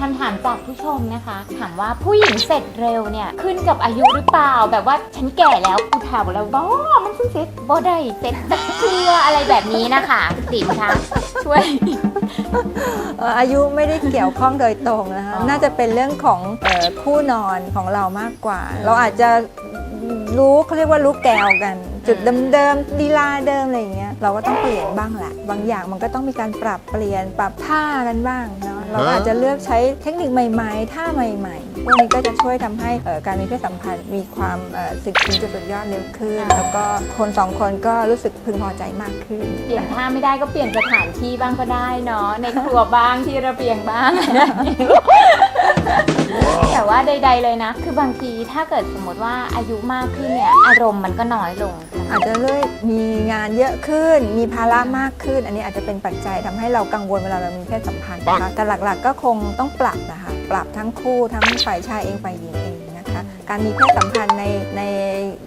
คำถามจากผู้ชมนะคะ ถามว่าผู้หญิงเสร็จเร็วเนี่ย ขึ้นกับอายุหรือเปล่า แบบว่าฉันแก่แล้วกูถามแล้วบ้ามันเพิ่งเสร็จบ่ได้เสร็จสักเทืออะไรแบบนี้นะคะติ๋มคะช่วยเอ่ออายุไม่ได้เกี่ยวข้องโดยตรงนะคะอ๋อน่าจะเป็นเรื่องของเอ่อคู่นอนของเรามากกว่า เราอาจจะรู้เขาเรียกว่ารู้แกวกัน จุดเดิมๆลีลาเดิมอะไรอย่างเงี้ยเราก็ต้องเปลี่ยนบ้างแหละ บางอย่างมันก็ต้องมีการปรับเปลี่ยนปรับท่ากันบ้างเนาะ เราก็อาจจะเลือกใช้เทคนิคใหม่ๆท่าใหม่ๆ พวกนี้ก็จะช่วยทำให้เอ่อการมีเพศสัมพันธ์มีความเอ่อสึกถึงจุดสุดยอดเร็วขึ้น แล้วก็คนสองคนก็รู้สึกพึงพอใจมากขึ้น เปลี่ยนท่าไม่ได้ก็เปลี่ยนสถานที่บ้างก็ได้เนาะในครัวบ้างที่ระเบียงบ้างแต่ว่าใด ๆเลยนะ คือบางทีถ้าเกิดสมมติว่าอายุมากขึ้นเนี่ยอารมณ์มันก็น้อยลง อาจจะเลยมีงานเยอะขึ้น มีภาระมากขึ้น อันนี้อาจจะเป็นปัจจัยทำให้เรากังวลเวลาเรามีเพศสัมพันธ์นะคะแต่หลักๆก็คงต้องปรับนะคะ ปรับทั้งคู่ทั้งฝ่ายชายเองฝ่ายหญิงเองนะคะ การมีเพศสัมพันธ์ในใน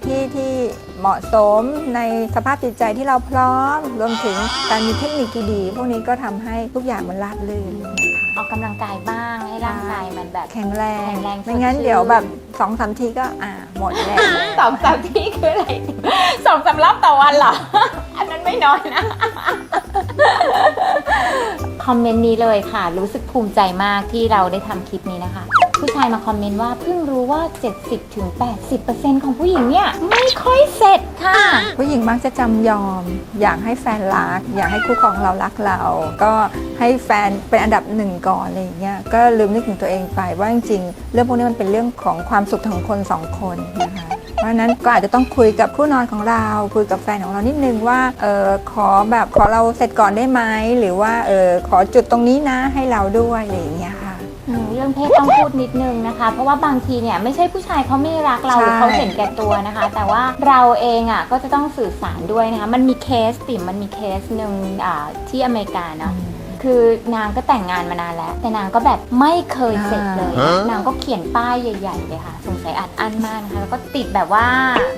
ที่ที่เหมาะสมในสภาพจิตใจที่เราพร้อม รวมถึงการมีเทคนิคที่ดีพวกนี้ก็ทำให้ทุกอย่างมันราบรื่นนะคะออกกำลังกายบ้างให้ร่างกายมันแบบ แข็งแรงแข็งแรงสดไม่งั้นชื่น เดี๋ยวแบบสองสามทีก็อ่าหมดแล้ว สองสามที่คืออะไรสองสามรอบต่อวันเหรอ อันนั้นไม่น้อยนะ คอมเมนต์นี้เลยค่ะ รู้สึกภูมิใจมากที่เราได้ทำคลิปนี้นะคะ ผู้ชายมาคอมเมนต์ว่าเพิ่งรู้ว่า 70-80%ของผู้หญิงเนี่ยไม่ค่อยเสร็จค่ะ ผู้หญิงมักจะจำยอม อยากให้แฟนรัก อยากให้คู่ครองเรารักเรา ก็ให้แฟนเป็นอันดับหนึ่งก่อนอะไรอย่างเงี้ยก็ลืมนึกถึงตัวเองไปว่าจริงๆเรื่องพวกนี้มันเป็นเรื่องของความสุขของคนสองคนนะคะเพราะฉะนั้นก็อาจจะต้องคุยกับคู่นอนของเรา คุยกับแฟนของเรานิดนึงว่าเออขอแบบขอเราเสร็จก่อนได้ไหมหรือว่าเออขอจุดตรงนี้นะให้เราด้วยอะไรอย่างเงี้ยค่ะ อืมเรื่องเพศต้องพูดนิดนึงนะคะ เพราะว่าบางทีเนี่ยไม่ใช่ผู้ชายเขาไม่รักเราหใช่รือเขาเห็นแก่ตัวนะคะ แต่ว่าเราเองอะก็จะต้องสื่อสารด้วยนะคะ มันมีเคสติ่มมันมีเคสหนึ่งอ่าที่อเมริกาเนาะคือนางก็แต่งงานมานานแล้ว แต่นางก็แบบไม่เคยเสร็จเลย ฮะ นางก็เขียนป้ายใหญ่ๆเลยค่ะ สงสัยอัดอั้นมากนะคะแล้วก็ติดแบบว่า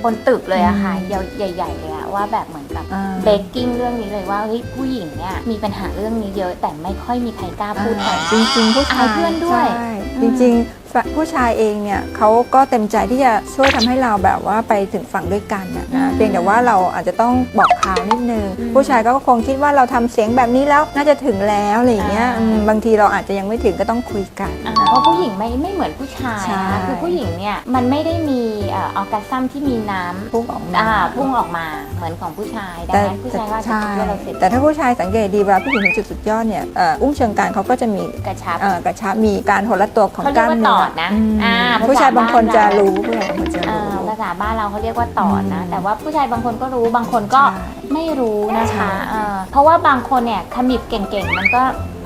บนตึกเลยอะค่ะยาวใหญ่ ๆ เลยอะว่าแบบเหมือน กับอ่าเบกกิ้งเรื่องนี้เลยว่าเฮ้ยผู้หญิงเนี่ยมีปัญหาเรื่องนี้เยอะ แต่ไม่ค่อยมีใครกล้าพูดกันจริงๆผู้ชาอายยเพื่อนด้วยใช่อืจมริงๆแฟนผู้ชายเองเนี่ยเขาก็เต็มใจที่จะช่วยทำให้เราแบบว่าไปถึงฝั่งด้วยกันนะนะเพียงแต่ว่าเราอาจจะต้องบอกข่าวนิดนึง ผู้ชายก็คงคิดว่าเราทำเสียงแบบนี้แล้วน่าจะถึงแล้วอะไรอย่างเงี้ยอืมบางทีเราอาจจะยังไม่ถึงก็ต้องคุยกันอ่าเพราะผู้หญิงไม่ไม่เหมือนผู้ชายใช่นะคือผู้หญิงเนี่ยมันไม่ได้มีเอออร์กัสซัมที่มีน้ำพุ่งออกมาอ่าพุ่งออกมาเหมือนของผู้ชายดังแต่นั้นผู้ชายก็อาจจะใช่คิดว่าเราเสร็จแต่ถ้าผู้ชายสังเกตดีเวลาผู้หญิงถึงจุดสุดยอดเนี่ยเอ่ออุ้งเชิงกรานเขาก็จะมีกระชับเอ่อกระชับมีการหดละตัวของเขากเรียล้ากมว่าเนื้ตออดนะอืมอ่าผู้ชายบางคนจะภาษาบ้านเรารู้ผู้ชายบางคนจะอ่ารู้ ภาษาบ้านเราเขาเรียกว่าตอดนะอืมแต่ว่าผู้ชายบางคนก็รู้บางคนก็ใช่ ไม่รู้นะใช่คะเออเพราะว่าบางคนเนี่ยขมิบเก่งๆ มันก็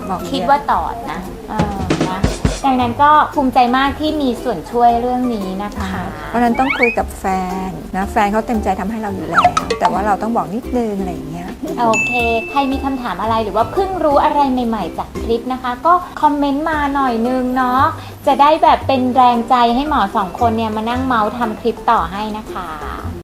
บอกคิดเยอะว่าตอดนะเออนะ ดังนั้นก็ภูมิใจมากที่มีส่วนช่วยเรื่องนี้นะคะ เพราะฉะนั้นต้องคุยกับแฟนนะแฟนเขาเต็มใจทำให้เราอยู่แล้ว แต่ว่าเราต้องบอกนิดนึงอะไรอย่างเงี้ย โอเค ใครมีคำถามอะไรหรือว่าเพิ่งรู้อะไรใหม่ ๆ จากคลิปนะคะ ก็คอมเมนต์มาหน่อยนึงเนาะ จะได้แบบเป็นแรงใจให้หมอสองคนเนี่ยมานั่งเมาส์ทำคลิปต่อให้นะคะ